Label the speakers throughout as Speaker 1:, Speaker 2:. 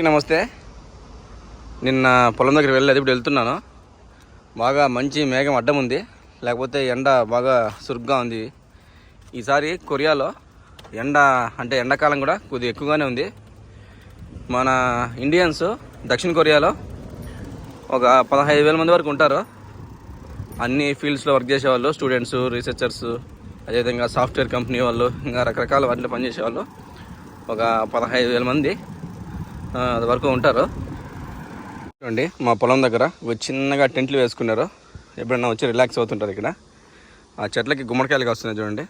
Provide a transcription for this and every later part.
Speaker 1: నమస్తే. నిన్న పొలం దగ్గర వెళ్ళలేదు ఇప్పుడు వెళ్తున్నాను. బాగా మంచి మేఘం అడ్డం ఉంది. లేకపోతే ఎండ బాగా సురుగ్గా ఉంది. ఈసారి కొరియాలో ఎండ అంటే ఎండాకాలం కూడా కొద్దిగా ఎక్కువగానే ఉంది. మన ఇండియన్స్ దక్షిణ కొరియాలో ఒక పదహైదు వేల మంది వరకు ఉంటారు. అన్ని ఫీల్డ్స్లో వర్క్ చేసేవాళ్ళు స్టూడెంట్స్ రీసెర్చర్స్ అదేవిధంగా సాఫ్ట్వేర్ కంపెనీ వాళ్ళు ఇంకా రకరకాల వాటిలో పనిచేసేవాళ్ళు. ఒక పదహైదు వేల మంది. వరకు ఉంటారు. చూడండి మా పొలం దగ్గర చిన్నగా టెంట్లు వేసుకున్నారు. ఎప్పుడన్నా వచ్చి రిలాక్స్ అవుతుంటారు ఇక్కడ. ఆ చెట్లకి గుమ్మడికాయలు వస్తున్నాయి చూడండి.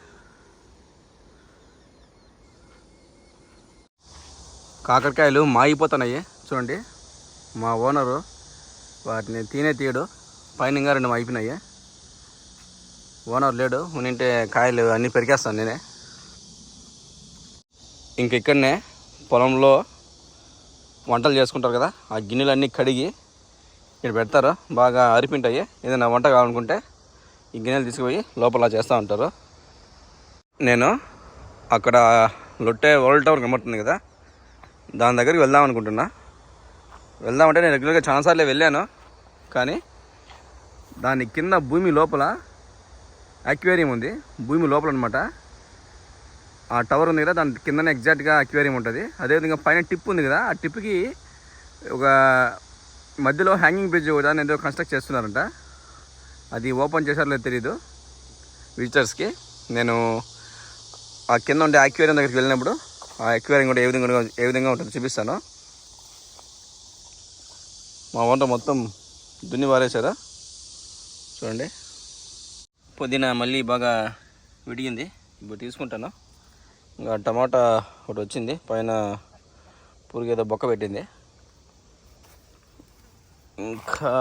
Speaker 1: కాకరకాయలు మాగిపోతున్నాయి. చూడండి మా ఓనరు వాటిని తినే తీయడు. పైన ఇంకా రెండు అయిపోయినాయి ఓనర్ లేడు ఉనింటే కాయలు అన్నీ పెరికేస్తాను నేనే. ఇంక ఇక్కడనే పొలంలో వంటలు చేసుకుంటారు కదా ఆ గిన్నెలన్నీ కడిగి ఇక్కడ పెడతారు. బాగా అరిపింటాయి. ఏదైనా వంట కావాలనుకుంటే ఈ గిన్నెలు తీసుకుపోయి లోపల చేస్తూ ఉంటారు. నేను అక్కడ లొట్టే వరల్డ్ టవర్ కనబడుతుంది కదా దాని దగ్గరికి వెళ్దాం అనుకుంటున్నా. వెళ్దామంటే నేను రెగ్యులర్గా చాలాసార్లు వెళ్ళాను కానీ దాని కింద భూమి లోపల అక్వేరియం ఉంది. భూమి లోపల అనమాట ఆ టవర్ ఉంది కదా దాని కిందనే ఎగ్జాక్ట్గా అక్వేరియం ఉంటుంది. అదేవిధంగా పైన టిప్ ఉంది కదా ఆ టిప్కి ఒక మధ్యలో హ్యాంగింగ్ బ్రిడ్జ్ కూడా ఏదో కన్స్ట్రక్ట్ చేస్తున్నారంట. అది ఓపెన్ చేశారో లేదో తెలీదు విజిటర్స్కి. నేను ఆ కింద ఉండే అక్వేరియం దగ్గరికి వెళ్ళినప్పుడు ఆ అక్వేరియం కూడా ఏ విధంగా ఏ విధంగా ఉంటుందో చూపిస్తాను. మా వంట మొత్తం దున్ని వారేసారా చూడండి. పుదీనా మళ్ళీ బాగా విడిగింది. ఇప్పుడు తీసుకుంటాను. ఇంకా టమాటా ఒకటి వచ్చింది. పైన పురుగేదో బొక్క పెట్టింది. ఇంకా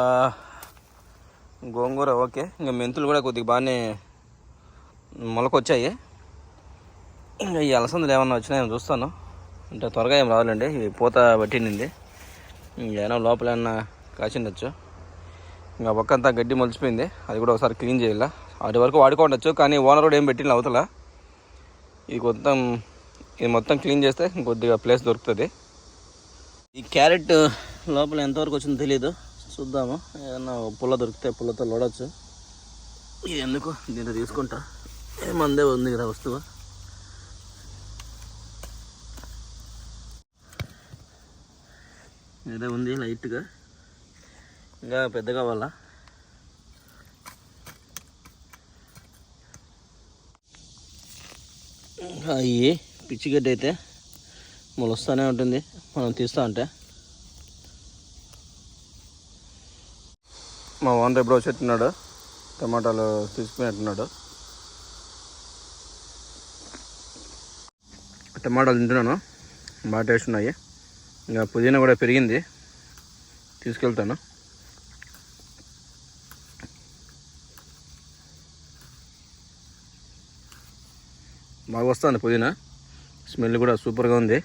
Speaker 1: గోంగూర ఓకే. ఇంకా మెంతులు కూడా కొద్దిగా బాగానే మొలకొచ్చాయి. ఇంకా ఈ అలసందలు ఏమన్నా వచ్చినాయో చూస్తాను. అంటే త్వరగా ఏం రావాలండి. ఇవి పూత పట్టింది. ఏమైనా లోపల ఏమన్నా కాచిండొచ్చు ఇంకా పక్క అంతా గడ్డి మొలిచిపోయింది. అది కూడా ఒకసారి క్లీన్ చేయాల. వాటి వరకు వాడుకోండొచ్చు కానీ ఓనర్ కూడా ఏం పెట్టిన అవతల. ఇది మొత్తం ఇది మొత్తం క్లీన్ చేస్తే కొద్దిగా ప్లేస్ దొరుకుతుంది. ఈ క్యారెట్ లోపల ఎంతవరకు వచ్చిందో తెలియదు చూద్దాము. ఏదన్నా పుల్ల దొరికితే పుల్లతో లోడచ్చు. ఇది ఎందుకు? దీన్ని తీసుకుంటా. ఏమందే ఉంది కదా వస్తువు. ఏదో ఉంది లైట్గా ఇంకా పెద్దగా వాళ్ళ అయ్యి పిచ్చిగడ్డి అయితే మొలుస్తూనే ఉంటుంది. మనం తీస్తూ ఉంటే. మా వాన్ రేపు రోజు చెట్టున్నాడు టమాటాలు తీసుకునేట్టున్నాడు టమాటాలు తింటున్నాను. బాగా టేస్ట్ ఉన్నాయి. ఇంకా పుదీనా కూడా పెరిగింది. తీసుకెళ్తాను. వస్తుంది పుదీనా. స్మెల్ కూడా సూపర్గా ఉంది.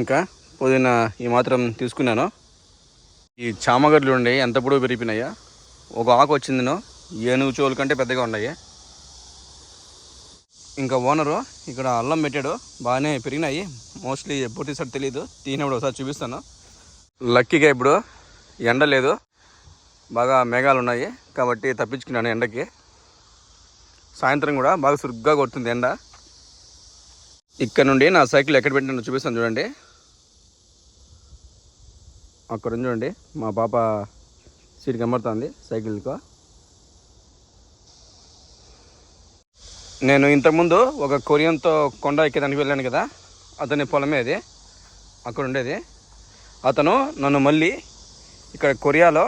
Speaker 1: ఇంకా పుదీనా ఈ మాత్రం తీసుకున్నాను. ఈ చామగడ్డలు ఉండే ఎంత పొడవు పెరిగిపోయినాయా. ఒక ఆకు వచ్చిందినో ఏనుగు చోలు కంటే పెద్దగా ఉన్నాయి. ఇంకా ఓనరు ఇక్కడ అల్లం పెట్టాడు బాగానే పెరిగినాయి. మోస్ట్లీ ఎప్పుడు తీసాడు తెలియదు తీనప్పుడు ఒకసారి చూపిస్తాను. లక్కీగా ఇప్పుడు ఎండ లేదు. బాగా మేఘాలు ఉన్నాయి కాబట్టి తప్పించుకున్నాను ఎండకి. సాయంత్రం కూడా బాగా సురుగ్గా కొడుతుంది ఎండ. ఇక్కడ నుండి నా సైకిల్ ఎక్కడ పెట్టినా చూపిస్తాను చూడండి. అక్కడ చూడండి. మా పాప సీట్ కనబడుతుంది సైకిల్తో నేను ఇంతకుముందు ఒక కొరియన్తో కొండ ఎక్కేదానికి వెళ్ళాను కదా. అతని పొలమే అది. అక్కడ ఉండేది. అతను నన్ను మళ్ళీ ఇక్కడ కొరియాలో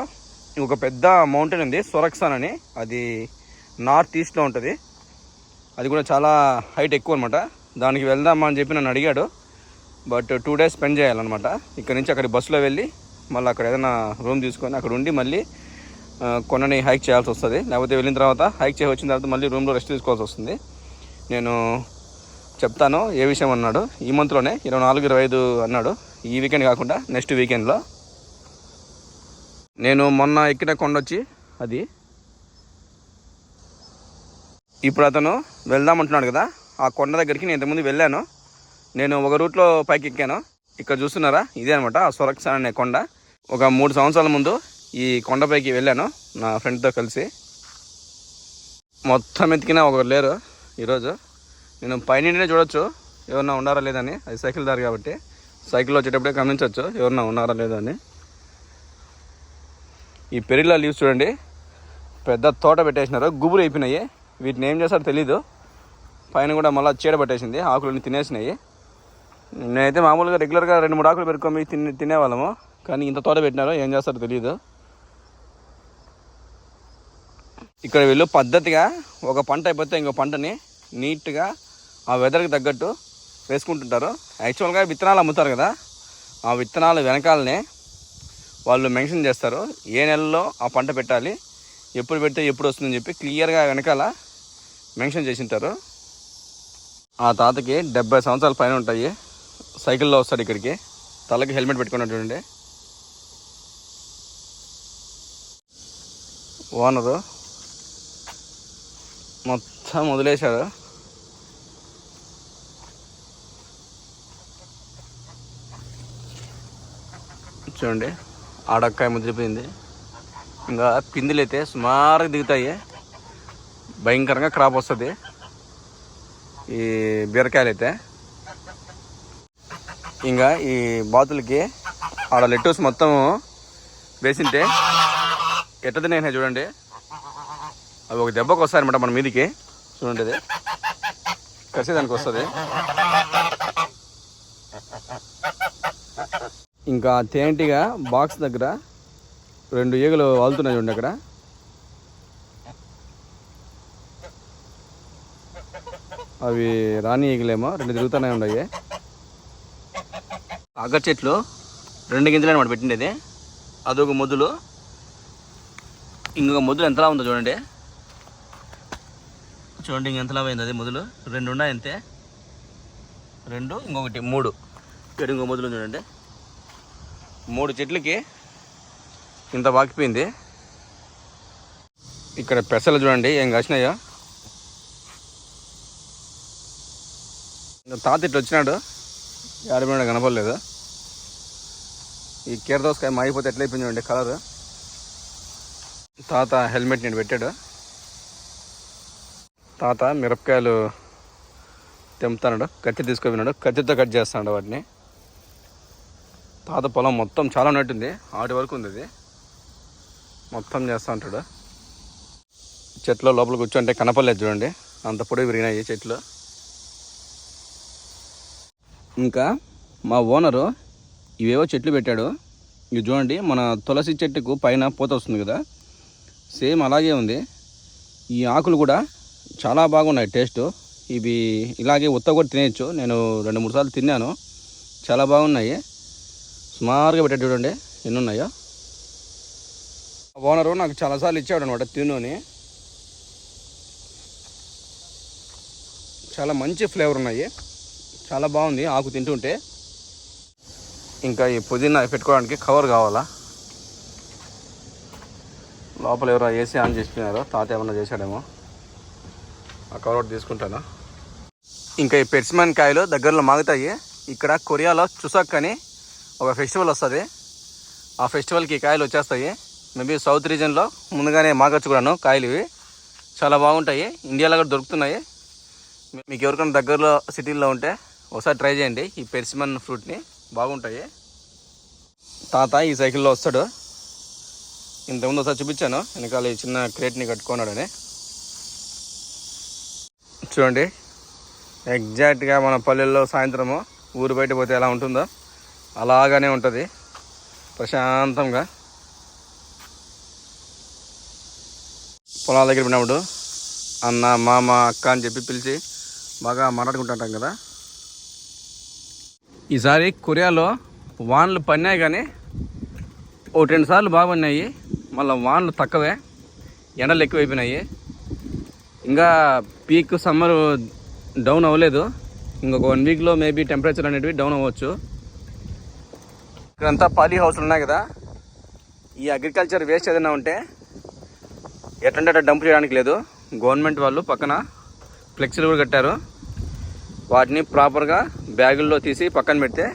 Speaker 1: ఒక పెద్ద మౌంటైన్ ఉంది సొరక్సాన్ అని. అది నార్త్ ఈస్ట్లో ఉంటుంది. అది కూడా చాలా హైట్ ఎక్కువ అనమాట దానికి వెళ్దామా అని చెప్పి నన్ను అడిగాడు. బట్ టూ డేస్ స్పెండ్ చేయాలన్నమాట. ఇక్కడ నుంచి అక్కడికి బస్సులో వెళ్ళి మళ్ళీ అక్కడ ఏదైనా రూమ్ తీసుకొని అక్కడ ఉండి మళ్ళీ కొనని హైక్ చేయాల్సి వస్తుంది. లేకపోతే వెళ్ళిన తర్వాత హైక్ చేసి వచ్చిన తర్వాత మళ్ళీ రూమ్లో రెస్ట్ తీసుకోవాల్సి వస్తుంది. నేను చెప్తాను ఏ విషయం అన్నాడు. ఈ మంత్లోనే ఇరవై నాలుగు ఇరవై ఐదు అన్నాడు. ఈ వీకెండ్ కాకుండా నెక్స్ట్ వీకెండ్లో నేను మొన్న ఎక్కిన కొండ వచ్చి అది. ఇప్పుడు అతను వెళ్దామంటున్నాడు కదా. ఆ కొండ దగ్గరికి నేను ఇంతకుముందు వెళ్ళాను. నేను ఒక రూట్లో పైకి ఎక్కాను. ఇక్కడ చూస్తున్నారా? ఇదే అనమాట ఆ సురక్ష అనే కొండ. ఒక మూడు సంవత్సరాల ముందు ఈ కొండపైకి వెళ్ళాను నా ఫ్రెండ్తో కలిసి. మొత్తం ఎతికిన ఒకరు లేరు ఈరోజు. నేను పైనుండినే చూడొచ్చు ఎవరన్నా ఉన్నారా లేదని అది సైకిల్ దారి కాబట్టి. సైకిల్ వచ్చేటప్పుడే గమనించవచ్చు ఎవరన్నా ఉన్నారా లేదా అని. ఈ పెరిలా లీవ్స్ చూడండి. పెద్ద తోట పెట్టేసినారు గుబురు అయిపోయినాయి. వీటిని ఏం చేస్తారో తెలీదు. పైన కూడా మళ్ళీ చీడ పట్టేసింది ఆకులన్నీ తినేసినాయి. నేనైతే మామూలుగా రెగ్యులర్గా రెండు మూడు ఆకులు పెట్టుకొని తినే తినేవాళ్ళము. కానీ ఇంత తోట పెట్టినారో ఏం చేస్తారో తెలియదు ఇక్కడ వీళ్ళు పద్ధతిగా ఒక పంట అయిపోతే ఇంకో పంటని నీట్గా ఆ వెదర్కి తగ్గట్టు వేసుకుంటుంటారు. యాక్చువల్గా విత్తనాలు అమ్ముతారు కదా. ఆ విత్తనాలు వెనకాలనే వాళ్ళు మెన్షన్ చేస్తారు. ఏ నెలలో ఆ పంట పెట్టాలి ఎప్పుడు పెడితే ఎప్పుడు వస్తుందని చెప్పి క్లియర్గా వెనకాల మెన్షన్ చేసింటారు. ఆ తాతకి డెబ్బై సంవత్సరాల పైన ఉంటాయి. సైకిల్లో వస్తాడు ఇక్కడికి. తలకి హెల్మెట్ పెట్టుకున్నట్టుండే ఓనరు మొత్తం వదిలేశాడు. చూడండి. ఆడక్కాయ ముదిరిపోయింది ఇంకా పిందులు అయితే సుమారుగా దిగుతాయి. భయంకరంగా క్రాప్ వస్తుంది. ఈ బీరకాయలు అయితే ఇంకా ఈ బాతులకి ఆడ లెట్టూస్ మొత్తం వేసింటే ఎట్ట తినేసినాయి చూడండి. అవి ఒక దెబ్బకు వస్తాయన్నమాట మన మీదికి. చూడండి అది. కరిసేదానికి వస్తుంది. ఇంకా తేంటిగా బాక్స్ దగ్గర రెండు ఈగలు వాళ్తున్నాయి చూడండి అక్కడ. అవి రాణి ఈగలేమో రెండు తిరుగుతూనే ఉన్నాయి అగ్గర చెట్లు రెండు గింజలు అనమాట పెట్టిండేది. అదొక మొదలు ఇంకొక మొదలు ఎంతలా ఉందో చూడండి. చూడండి ఇంక ఎంతలా పోయింది అది మొదలు రెండు ఉన్నాయి అంతే. రెండు ఇంకొకటి మూడు. ఇక్కడ ఇంకో మొదలు చూడండి. మూడు చెట్లకి ఇంత వాకిపోయింది. ఇక్కడ పెసలు చూడండి ఏం కాసినాయో. తాత ఇట్లా వచ్చినాడు ఆడబిడ కనపడలేదు. ఈ కీరదోసకాయ మాగిపోతే ఎట్లా అయిపోయింది చూడండి కలర్ తాత హెల్మెట్ నేను పెట్టాడు. తాత మిరపకాయలు తెంపుతాడు కత్తి తీసుకుపోయినాడు కత్తితో కట్ చేస్తాడు వాటిని. తాత పొలం మొత్తం చాలా ఉన్నట్టుంది ఆటి వరకు ఉంది ఇది. మొత్తం చేస్తూ ఉంటాడు. చెట్ల లోపల కూర్చుంటే కనపడలేదు చూడండి. అంత పొడి విరిగినాయి చెట్లు. ఇంకా మా ఓనరు ఇవేవో చెట్లు పెట్టాడు. ఇవి చూడండి మన తులసి చెట్టుకు పైన పూత వస్తుంది కదా. సేమ్ అలాగే ఉంది. ఈ ఆకులు కూడా చాలా బాగున్నాయి టేస్ట్. ఇవి ఇలాగే ఉత్త కూడా తినేయచ్చు. నేను రెండు మూడు సార్లు తిన్నాను. చాలా బాగున్నాయి. సుమారుగా పెట్టాడు చూడండి. ఎన్ని ఉన్నాయో ఓనరు నాకు చాలాసార్లు ఇచ్చాడు అనమాట తినుని. చాలా మంచి ఫ్లేవర్ ఉన్నాయి. చాలా బాగుంది ఆకు తింటుంటే. ఇంకా ఈ పుదీనా పెట్టుకోవడానికి కవర్ కావాలా? లోపల ఎవరో ఏసీ ఆన్ చేసిపోయినారో తాత ఏమన్నా చేశాడేమో. ఆ కవర్ ఒకటి తీసుకుంటాను? ఇంకా ఈ పెట్స్మెన్ కాయలు దగ్గరలో మాగుతాయి. ఇక్కడ కొరియాలో చుసక్ అని ఒక ఫెస్టివల్ వస్తుంది. ఆ ఫెస్టివల్కి కాయలు వచ్చేస్తాయి. మేబీ సౌత్ రీజన్లో ముందుగానే మాకొచ్చు కూడాను కాయలు ఇవి. చాలా బాగుంటాయి. ఇండియాలో కూడా దొరుకుతున్నాయి. మీ- మీకు ఎవరికైనా దగ్గరలో సిటీల్లో ఉంటే ఒకసారి ట్రై చేయండి. ఈ పెర్సిమన్ ఫ్రూట్ని బాగుంటాయి. తాత ఈ సైకిల్లో వస్తాడు. ఇంతకుముందు ఒకసారి చూపించాను. వెనకాల ఈ చిన్న క్రేట్ని కట్టుకున్నాడని. చూడండి. ఎగ్జాక్ట్గా మన పల్లెల్లో సాయంత్రము ఊరు బయట పోతే ఎలా ఉంటుందో. అలాగానే ఉంటుంది. ప్రశాంతంగా. పొలాల దగ్గర పోయినప్పుడు అన్న మామ అక్క అని చెప్పి పిలిచి బాగా మాట్లాడుకుంటుంటాం కదా. ఈసారి కొరియాలో వానలు పడినాయి కానీ ఓ రెండు సార్లు బాగా పన్నాయి. మళ్ళీ వానలు తక్కువే. ఎండలు ఎక్కువైపోయినాయి. ఇంకా పీక్ సమ్మర్ డౌన్ అవ్వలేదు. ఇంకొక వన్ వీక్లో మేబీ టెంపరేచర్ అనేటివి డౌన్ అవ్వచ్చు. ఇక్కడంతా పాలీ హౌస్లు ఉన్నాయి కదా. ఈ అగ్రికల్చర్ వేస్ట్ ఏదైనా ఉంటే ఎట్లంటే అట్లా డంప్ చేయడానికి లేదు. గవర్నమెంట్ వాళ్ళు పక్కన ఫ్లెక్సీలు కూడా కట్టారు. వాటిని ప్రాపర్గా బ్యాగుల్లో తీసి పక్కన పెడితే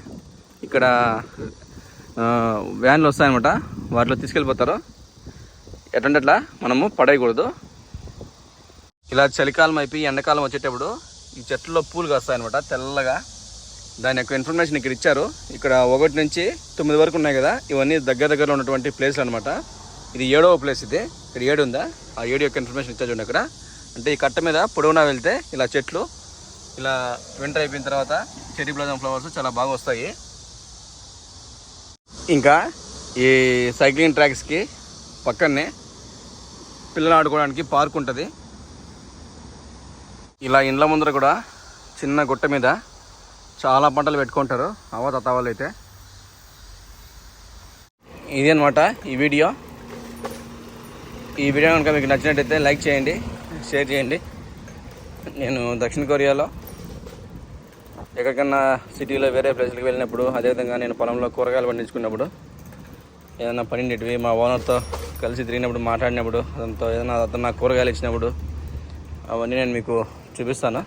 Speaker 1: ఇక్కడ వ్యాన్లు వస్తాయన్నమాట. వాటిలో తీసుకెళ్ళిపోతారు. ఎటువంటి అట్లా మనము పడేయకూడదు. ఇలా చలికాలం అయిపోయి ఎండాకాలం వచ్చేటప్పుడు ఈ చెట్లలో పూలు కాస్తాయన్నమాట తెల్లగా. దాని యొక్క ఇన్ఫర్మేషన్ ఇక్కడ ఇచ్చారు. ఇక్కడ ఒకటి నుంచి తొమ్మిది వరకు ఉన్నాయి కదా. ఇవన్నీ దగ్గర దగ్గర ఉన్నటువంటి ప్లేస్లు అనమాట ఇది ఏడవ ప్లేస్ ఇది. ఇక్కడ ఏడు ఉందా? ఆ ఏడు యొక్క ఇన్ఫర్మేషన్ ఇచ్చారు చూడండి ఇక్కడ అంటే ఈ కట్ట మీద పొడవునా వెళ్తే ఇలా చెట్లు ఇలా వింటర్ అయిపోయిన తర్వాత చెరీ బ్లాజం ఫ్లవర్స్ చాలా బాగా వస్తాయి. ఇంకా ఈ సైక్లింగ్ ట్రాక్స్కి పక్కనే పిల్లలు ఆడుకోవడానికి పార్క్ ఉంటుంది. ఇలా ఇండ్ల ముందర కూడా చిన్న గుట్ట మీద చాలా పంటలు పెట్టుకుంటారు. అవ్వ తాత వాళ్ళు అయితే. ఇది అనమాట ఈ వీడియో. ఈ వీడియో కనుక మీకు నచ్చినట్టయితే లైక్ చేయండి షేర్ చేయండి. నేను దక్షిణ కొరియాలో ఎక్కడికన్నా సిటీలో వేరే ప్లేస్లకు వెళ్ళినప్పుడు అదేవిధంగా నేను పొలంలో కూరగాయలు పండించుకున్నప్పుడు ఏదైనా పనిండేటివి మా ఓనర్తో కలిసి తిరిగినప్పుడు మాట్లాడినప్పుడు అతనితో ఏదైనా అతను నాకు కూరగాయలు ఇచ్చినప్పుడు అవన్నీ నేను మీకు చూపిస్తాను.